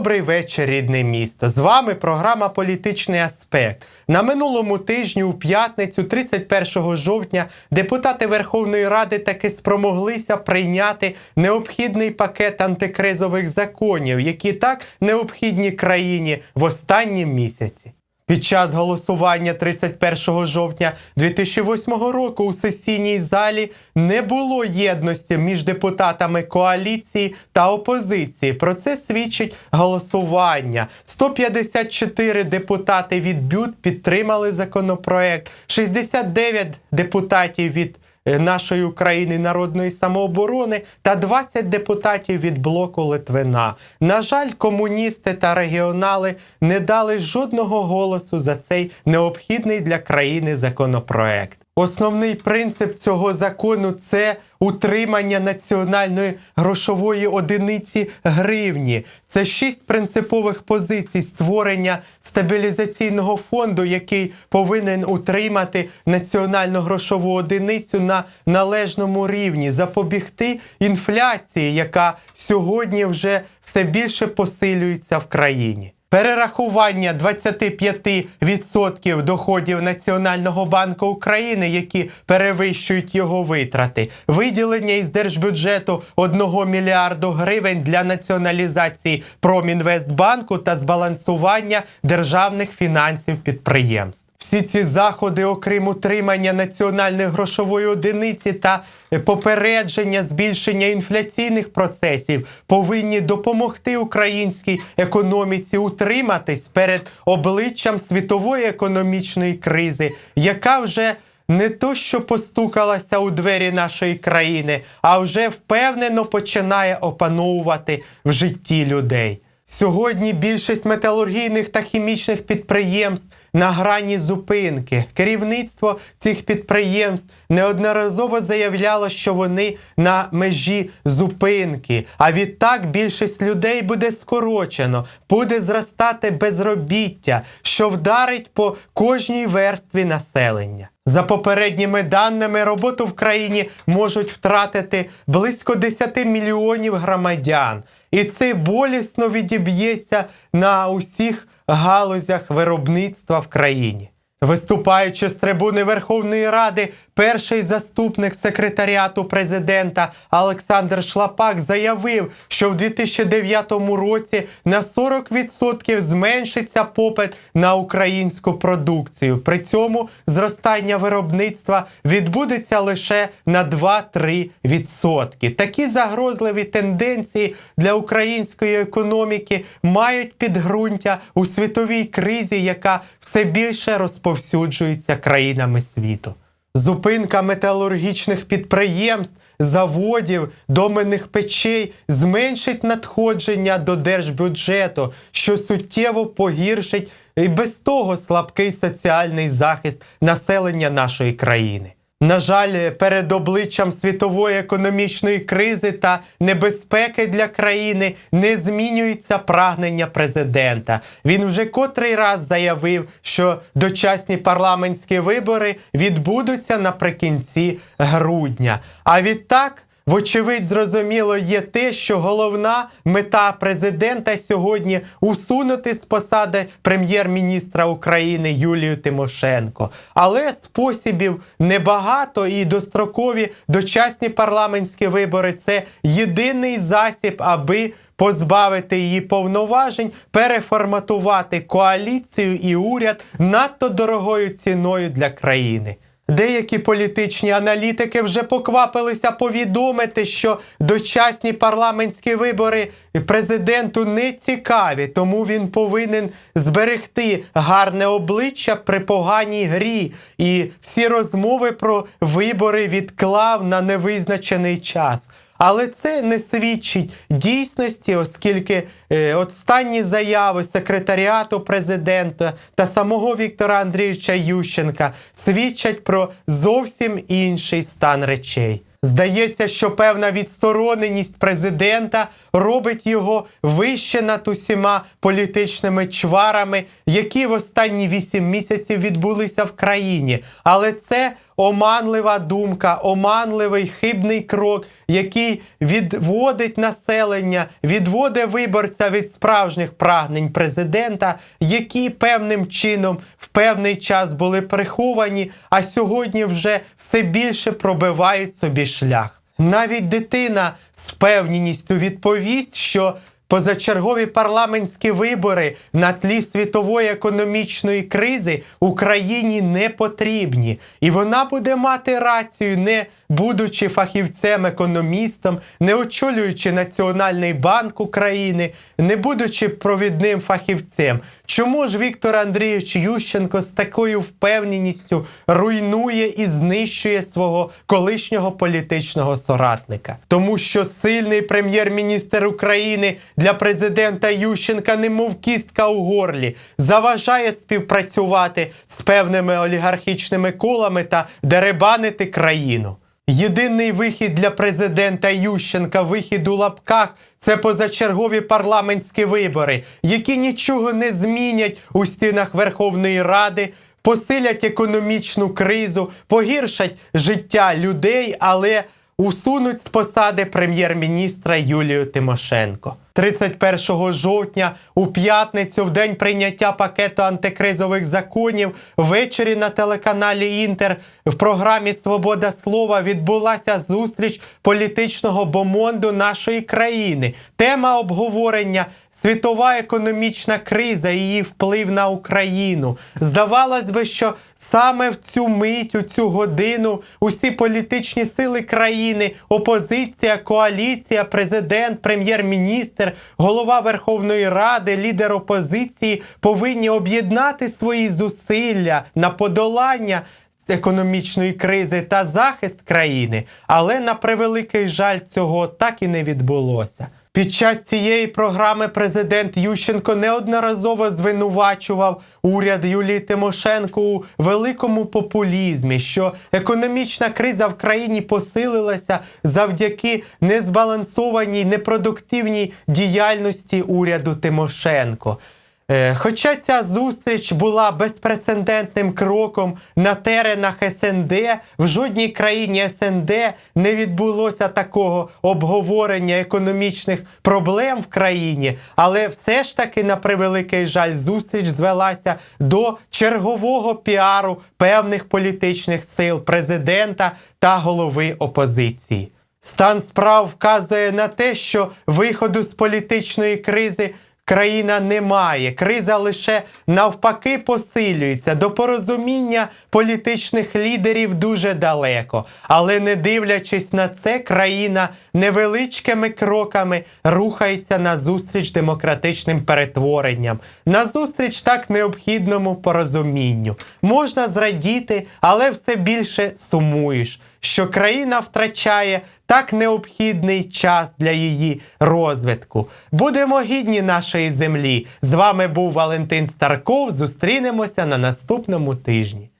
Добрий вечір, рідне місто. З вами програма Політичний аспект. На минулому тижні, у п'ятницю, 31 жовтня, депутати Верховної Ради таки спромоглися прийняти необхідний пакет антикризових законів, які так необхідні країні в останні місяці. Під час голосування 31 жовтня 2008 року у сесійній залі не було єдності між депутатами коаліції та опозиції. Про це свідчить голосування. 154 депутати від БЮТ підтримали законопроект, 69 депутатів від нашої України народної самооборони та 20 депутатів від блоку Литвина. На жаль, комуністи та регіонали не дали жодного голосу за цей необхідний для країни законопроект. Основний принцип цього закону це утримання національної грошової одиниці гривні. Це шість принципових позицій створення стабілізаційного фонду, який повинен утримати національну грошову одиницю на належному рівні, запобігти інфляції, яка сьогодні вже все більше посилюється в країні. Перерахування 25% доходів Національного банку України, які перевищують його витрати, виділення із держбюджету 1 мільярду гривень для націоналізації Промінвестбанку та збалансування державних фінансів підприємств. Всі ці заходи, окрім утримання національної грошової одиниці та попередження збільшення інфляційних процесів, повинні допомогти українській економіці утриматись перед обличчям світової економічної кризи, яка вже не то, що постукалася у двері нашої країни, а вже впевнено починає опановувати в житті людей. Сьогодні більшість металургійних та хімічних підприємств на грані зупинки. Керівництво цих підприємств неодноразово заявляло, що вони на межі зупинки. А відтак більшість людей буде скорочено, буде зростати безробіття, що вдарить по кожній верстві населення. За попередніми даними, роботу в країні можуть втратити близько 10 мільйонів громадян. І це болісно відіб'ється на усіх галузях виробництва в країні. Виступаючи з трибуни Верховної Ради, перший заступник секретаріату президента Олександр Шлапак заявив, що в 2009 році на 40% зменшиться попит на українську продукцію. При цьому зростання виробництва відбудеться лише на 2-3%. Такі загрозливі тенденції для української економіки мають підґрунтя у світовій кризі, яка все більше розповсюджується країнами світу. Зупинка металургічних підприємств, заводів, доменних печей зменшить надходження до держбюджету, що суттєво погіршить і без того слабкий соціальний захист населення нашої країни. На жаль, перед обличчям світової економічної кризи та небезпеки для країни не змінюється прагнення президента. Він вже котрий раз заявив, що дочасні парламентські вибори відбудуться наприкінці грудня. А відтак. Вочевидь, зрозуміло є те, що головна мета президента сьогодні усунути з посади прем'єр-міністра України Юлію Тимошенко. Але способів небагато і дострокові дочасні парламентські вибори це єдиний засіб, аби позбавити її повноважень, переформатувати коаліцію і уряд надто дорогою ціною для країни. Деякі політичні аналітики вже поквапилися повідомити, що дочасні парламентські вибори президенту не цікаві, тому він повинен зберегти гарне обличчя при поганій грі. І всі розмови про вибори відклав на невизначений час. Але це не свідчить дійсності, оскільки е, останні заяви секретаріату президента та самого Віктора Андрійовича Ющенка свідчать про зовсім інший стан речей. Здається, що певна відстороненість президента робить його вище над усіма політичними чварами, які в останні вісім місяців відбулися в країні. Але це оманлива думка, оманливий хибний крок, який відводить населення, відводить виборця від справжніх прагнень президента, які певним чином в певний час були приховані, а сьогодні вже все більше пробивають собі шлях. Навіть дитина з впевненістю відповість, що позачергові парламентські вибори на тлі світової економічної кризи Україні не потрібні, і вона буде мати рацію, не будучи фахівцем, економістом, не очолюючи Національний банк України, не будучи провідним фахівцем. Чому ж Віктор Андрійович Ющенко з такою впевненістю руйнує і знищує свого колишнього політичного соратника? Тому що сильний прем'єр-міністр України для президента Ющенка, немов кістка у горлі, заважає співпрацювати з певними олігархічними колами та деребанити країну. Єдиний вихід для президента Ющенка, вихід у лапках, це позачергові парламентські вибори, які нічого не змінять у стінах Верховної Ради, посилять економічну кризу, погіршать життя людей, але усунуть з посади прем'єр-міністра Юлію Тимошенко. 31 жовтня у п'ятницю, в день прийняття пакету антикризових законів, ввечері на телеканалі Інтер в програмі Свобода слова відбулася зустріч політичного бомонду нашої країни. Тема обговорення світова економічна криза і її вплив на Україну. Здавалось би, що саме в цю мить, у цю годину, усі політичні сили країни, опозиція, коаліція, президент, прем'єр-міністр, голова Верховної Ради, лідер опозиції повинні об'єднати свої зусилля на подолання економічної кризи та захист країни, але на превеликий жаль цього так і не відбулося. Під час цієї програми президент Ющенко неодноразово звинувачував уряд Юлії Тимошенко у великому популізмі, що економічна криза в країні посилилася завдяки незбалансованій, непродуктивній діяльності уряду Тимошенко. Е, Хоча ця зустріч була безпрецедентним кроком на теренах СНД, в жодній країні СНД не відбулося такого обговорення економічних проблем в країні, але все ж таки, на превеликий жаль, зустріч звелася до чергового піару певних політичних сил президента та голови опозиції. Стан справ вказує на те, що виходу з політичної кризи країна не має. Криза лише навпаки посилюється. До порозуміння політичних лідерів дуже далеко. Але не дивлячись на це, країна невеличкими кроками рухається назустріч демократичним перетворенням, назустріч так необхідному порозумінню. Можна зрадіти, але все більше сумуєш, що країна втрачає так необхідний час для її розвитку. Будемо гідні нашої землі. З вами був Валентин Старков. Зустрінемося на наступному тижні.